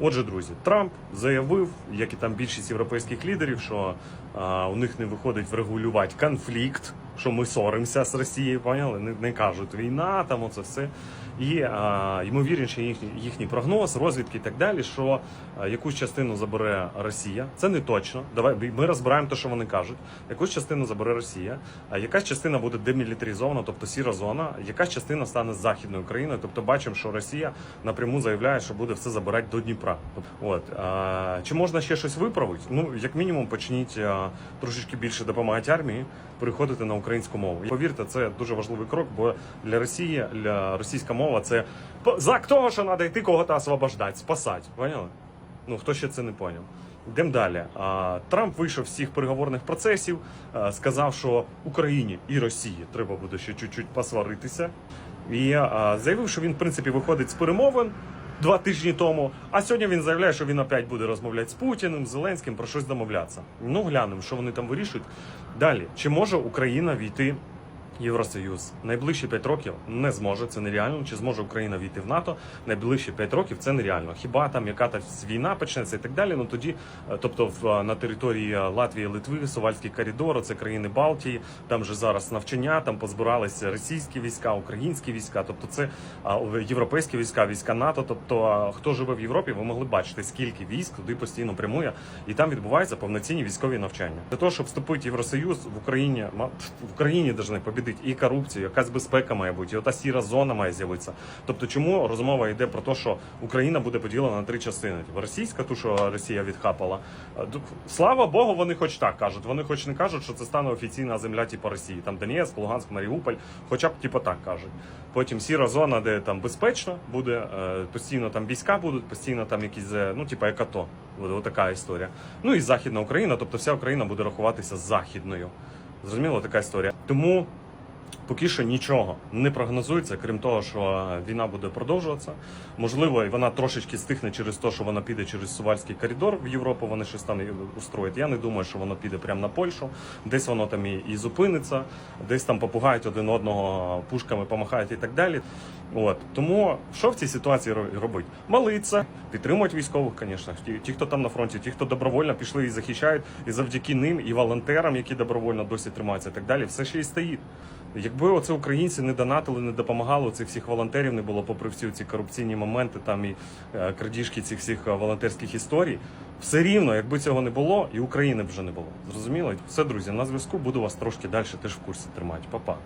Отже, друзі, Трамп заявив, як і там більшість європейських лідерів, що а, у них не виходить врегулювати конфлікт, що ми соримося з Росією, поняли? Не, не кажуть війна, там оце все. І а, ймовірніше їхній, їхній прогноз, розвідки і так далі, що а, якусь частину забере Росія. Це не точно. Давай ми розбираємо те, що вони кажуть. Якусь частину забере Росія, а якась частина буде демілітаризована, тобто сіра зона, якась частина стане західною Україною. Тобто бачимо, що Росія напряму заявляє, що буде все забирати до Дніпра. От а, чи можна ще щось виправити? Ну як мінімум, почніть а, трошечки більше допомагати армії, переходити на українську мову. Повірте, це дуже важливий крок, бо для Росії, для російська мова це знак того, що треба йти кого-то освобождати, спасати. Поняли? Ну хто ще це не поняв? Йдемо далі. Трамп вийшов з всіх переговорних процесів, а, сказав, що Україні і Росії треба буде ще чуть-чуть посваритися. І а, заявив, що він, в принципі, виходить з перемовин два тижні тому. А сьогодні він заявляє, що він опять буде розмовляти з Путіним, Зеленським, про щось домовлятися. Ну, глянемо, що вони там вирішують. Далі, чи може Україна війти Євросоюз найближчі 5 років не зможе, це нереально. Чи зможе Україна війти в НАТО? Найближчі 5 років це нереально. Хіба там яка та війна почнеться і так далі? Ну тоді, е, тобто, в на території Латвії, Литви, Сувальський коридор, це країни Балтії. Там же зараз навчання, там позбиралися російські війська, українські війська. Тобто, це європейські війська, війська НАТО. Тобто, хто живе в Європі, ви могли бачити, скільки військ туди постійно прямує, і там відбуваються повноцінні військові навчання. Для того, щоб вступити в Євросоюз в Україні, в Україні повинні побідити і корупцію, якась безпека має бути, і ота сіра зона має з'явитися. Тобто, чому розмова йде про те, що Україна буде поділена на три частини? Типу, Російська, ту, що Росія відхапала. Слава Богу, вони хоч так кажуть. Вони хоч не кажуть, що це стане офіційна земля, типу Росії. Там Донецьк, Луганськ, Маріуполь, хоча б типу так кажуть. Потім сіра зона, де там безпечно буде, е, постійно там війська будуть, постійно там якісь, е, ну, типу, як АТО. Буде отака історія. Ну і Західна Україна, тобто вся Україна буде рахуватися західною. Зрозуміло, така історія. Тому поки що нічого не прогнозується, крім того, що е, війна буде продовжуватися. Можливо, і вона трошечки стихне через те, що вона піде через Сувальський коридор в Європу. Вони щось там устроять. Я не думаю, що воно піде прямо на Польщу. Десь воно там і, зупиниться, десь там попугають один одного пушками, помахають і так далі. От тому що в цій ситуації ро- робити? Молиться, підтримувати військових, звісно. Ті, хто там на фронті, ті, хто добровольно пішли і захищають, і завдяки ним, і волонтерам, які добровольно досі тримаються, і так далі, все ще і стоїть. Якби оце українці не донатили, не допомагали, цих всіх волонтерів не було, попри всі ці корупційні моменти, там і е, крадіжки цих всіх е, волонтерських історій, все рівно, якби цього не було, і України б вже не було. Зрозуміло? Все, друзі, на зв'язку буду вас трошки далі теж в курсі тримати. Па-па.